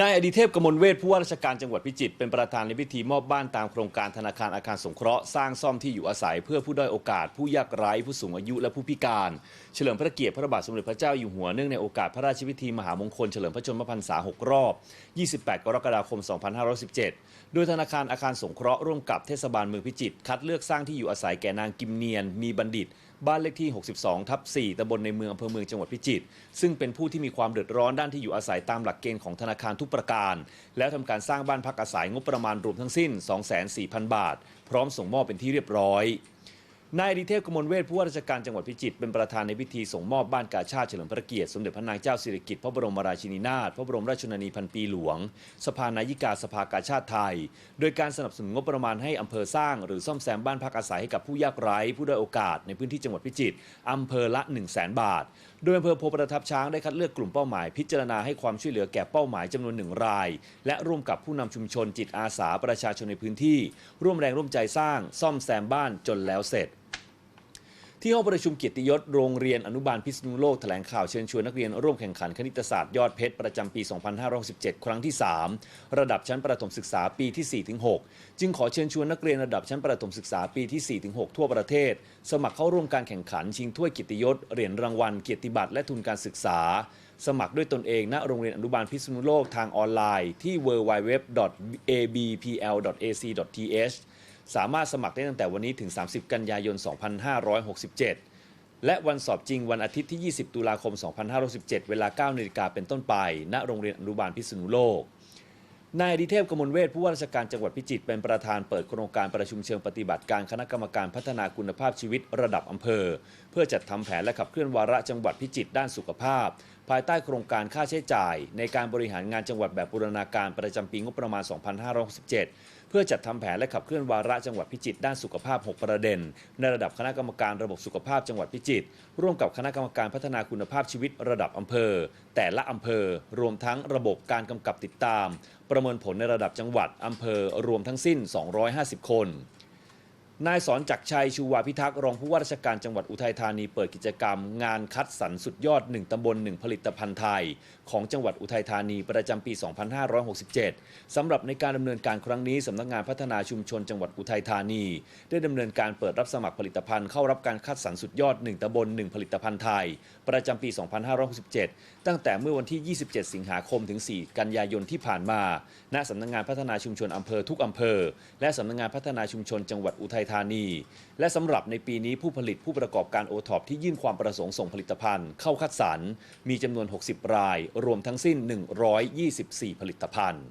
นายอดิเทพกมลเวทผู้ว่าราชการจังหวัดพิจิตรเป็นประธานในพิธีมอบบ้านตามโครงการธนาคารอาคารสงเคราะห์สร้างซ่อมที่อยู่อาศัยเพื่อผู้ด้อยโอกาส ผู้ยากไร้ผู้สูงอายุและผู้พิการ เฉลิมพระเกียรติพระบาทสมเด็จพระเจ้าอยู่หัวเนื่องในโอกาสพระราชพิธีมหามงคลเฉลิมพระชนมพรรษา 6 รอบ 28 กรกฎาคม 2517 โดยธนาคารอาคารสงเคราะห์ร่วมกับเทศบาลเมืองพิจิตรคัดเลือกสร้างที่อยู่อาศัยแก่นางกิมเนียน มีบัณฑิตบ้านเลขที่ 62 ทับ 4ตำบลในเมืองอำเภอเมืองจังหวัดพิจิตรซึ่งเป็นผู้ที่มีความเดือดร้อนด้านที่อยู่อาศัยตามหลักเกณฑ์ของธนาคารทุกประการ แล้วทำการสร้างบ้านพักอาศัยงบประมาณรวมทั้งสิ้น 24,000 บาท พร้อมส่งมอบเป็นที่เรียบร้อย นายอดิเทพกมลเวทผู้ว่าราชการจังหวัดพิจิตรเป็นประธานในพิธีส่งมอบบ้านกาชาติเฉลิมพระเกียรติสมเด็จพระนางเจ้าสิริกิติ์พระบรมราชินีนาถพระบรมราชชนนีพันปีหลวง สภานายิกาสภากาชาติไทย โดยการสนับสนุนงบประมาณให้อำเภอสร้าง หรือซ่อมแซมบ้านพักอาศัยให้กับผู้ยากไร้ผู้ด้อยโอกาสในพื้นที่จังหวัดพิจิตรอำเภอละ 1 0 0 0 0แบาท โดยอำเภอโพประทับช้างได้คัดเลือกกลุ่มเป้าหมายพิจารณาให้ความช่วยเหลือแก่เป้าหมายจำนวนหนึ่งราย และร่วมกับผู้นำชุมชนจิตอาสาประชาชนในพื้นที่ ร่วมแรงร่วมใจสร้าง ซ่อมแซมบ้านจนแล้วเสร็จ ที่ห้องประชุมเกียรติยศโรงเรียนอนุบาลพิษณุโลกแถลงข่าวเชิญชวนนักเรียนร่วมแข่งขันคณิตศาสตร์ยอดเพชรประจำปี 2567 ครั้งที่ 3 ระดับชั้นประถมศึกษาปีที่ 4-6 จึงขอเชิญชวนนักเรียนระดับชั้นประถมศึกษาปีที่ 4-6 ทั่วประเทศ สมัครเข้าร่วมการแข่งขันชิงถ้วยเกียรติยศเหรียญรางวัลเกียรติบัตรและทุนการศึกษา สมัครด้วยตนเองณโรงเรียนอนุบาลพิษณุโลกทางออนไลน์ที่ www.abpl.ac.th สามารถสมัครได้ตั้งแต่วันนี้ถึง 30 กันยายน 2567 และวันสอบจริงวันอาทิตย์ที่ 20 ตุลาคม 2567 เวลา9นาฬิกาเป็นต้นไป ณ โรงเรียนอนุบาลพิษณุโลก นายดิเทพกมลเวทผู้ว่าราชการจังหวัดพิจิตรเป็นประธานเปิดโครงการประชุมเชิงปฏิบัติการคณะกรรมการพัฒนาคุณภาพชีวิตระดับอำเภอ เพื่อจัดทำแผนและขับเคลื่อนวาระจังหวัดพิจิตรด้านสุขภาพภายใต้โครงการค่าใช้จ่าย ในการบริหารงานจังหวัดแบบบูรณาการประจำปีงบประมาณ 2567 พื่อจัดทำแผนและขับเคลื่อนวาระจังหวัดพิจิตรด้านสุขภาพ 6 ประเด็น ในระดับคณะกรรมการระบบสุขภาพจังหวัดพิจิตรร่วมกับคณะกรรมการพัฒนาคุณภาพชีวิตระดับอำเภอ แต่ละอำเภอ รวมทั้งระบบการกำกับติดตาม ประเมินผลในระดับจังหวัดอำเภอรวมทั้งสิ้น 250 คน นายสอนจักชัยชูวาพิทักษ์รองผู้ว่าราชการจังหวัดอุทัยธานีเปิดกิจกรรม งานคัดสรรสุดยอด 1 ตำบล 1 ผลิตภัณฑ์ไทย ของจังหวัดอุทัยธานีประจำปี 2567 สำหรับในการดำเนินการครั้งนี้สำนักงานพัฒนาชุมชนจังหวัดอุทัยธานี ได้ดำเนินการเปิดรับสมัครผลิตภัณฑ์เข้ารับการคัดสรรสุดยอด 1 ตำบล 1 ผลิตภัณฑ์ไทย ประจำปี 2567 ตั้งแต่เมื่อวันที่ 27 สิงหาคมถึง 4 กันยายนที่ผ่านมา ณสำนักงานพัฒนาชุมชนอำเภอทุกอำเภอ และสำนักงานพัฒนาชุมชนจังหวัดอุทัยธานี และสำหรับในปีนี้ผู้ผลิตผู้ประกอบการโอท็อปที่ยื่นความประสงค์ส่งผลิตภัณฑ์ เข้าคัดสรรมีจำนวน 60 ราย รวมทั้งสิ้น 124 ผลิตภัณฑ์